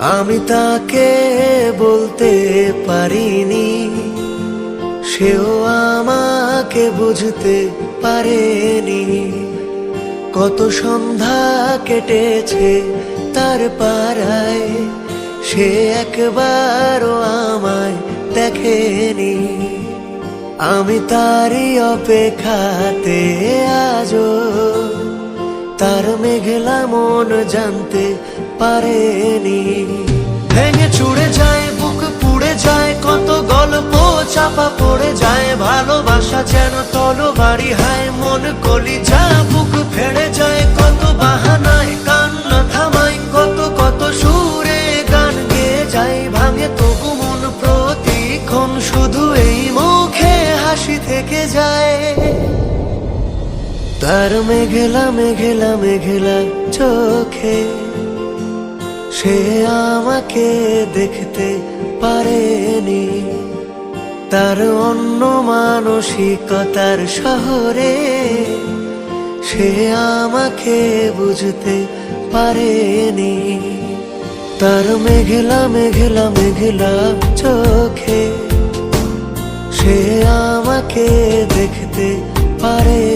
আমি তাকে বলতে পারিনি, সেও আমাকে বুঝতে পারেনি। কত সন্ধ্যা কেটেছে তার পাড়ায়, সে একবারও আমায় দেখেনি। আমি তারই অপেক্ষাতে আজও তার মেঘেলা মন জানতে পারেনি। ভেঙে চুড়ে যায়, বুক পুড়ে যায়, কত গল্প চাপা পড়ে যায়, ভালোবাসা যেন তলবাড়ি হায়, মন কলি যা বুক ফেড়ে যায়, কত বাহানায় কান্না থামায়, কত কত সুরে গান গেয়ে যায়, ভাঙে তবু মন প্রতিক্ষণ, শুধু এই মুখে হাসি থেকে যায়। তার মেঘেলা মেঘেলা মেঘেলা চোখে। সে আমাকে দেখতে পারেনি। তার অন্য মানসিকতার শহরে সে আমাকে বুঝতে পারেনি। তার মেঘেলা মেঘেলা মেঘেলা চোখে সে আমাকে দেখতে পারেনি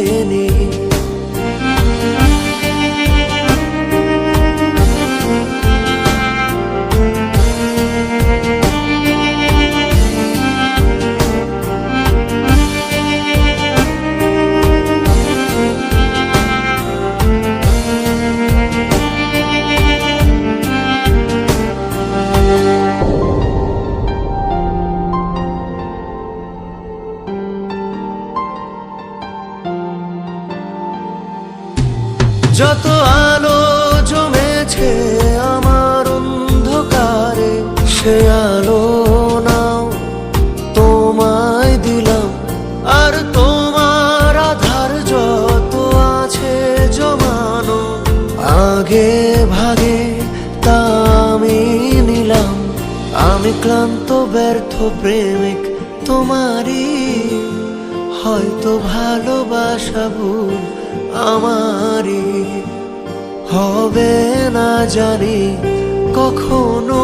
যত আলো জমেছে আমার অন্ধকারে, সে আলো নাও, তোমায় দিলাম। আর তোমার আধার যত আছে জমানো, আগে ভাগে তা আমি নিলাম। আমি ক্লান্ত, ব্যর্থ, প্রেমিক, তোমারই হয়তো ভালোবাসা ভুল, আমারই। হবে না জানি কখনো।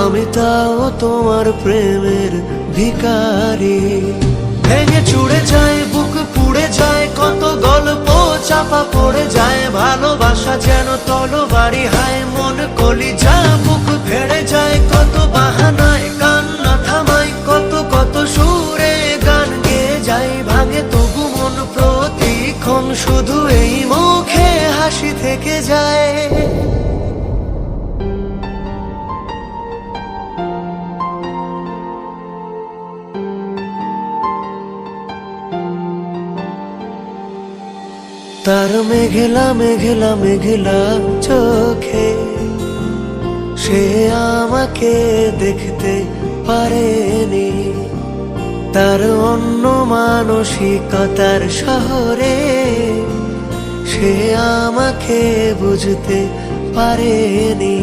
আমি তাও তোমার প্রেমের ভিকারি ভেঙে চুড়ে যায়, বুক পুড়ে যায়, কত গল্প চাপা পড়ে যায়। ভালোবাসা যেন তলবাড়ি হায়, মন কলি যা বুক ফেড়ে যায়। কত বাহানায় কান্না থামায়, কত কত সুরে গান গেয়ে যায়। ভাঙে তবু মন প্রতিক্ষণ, শুধু এই মুখে হাসি থেকে যায়। তার মেঘলা মেঘলা মেঘলা চোখে সে আমাকে দেখতে পারেনি। তার অন্য মানসিকতার শহরে সে আমাকে বুঝতে পারেনি।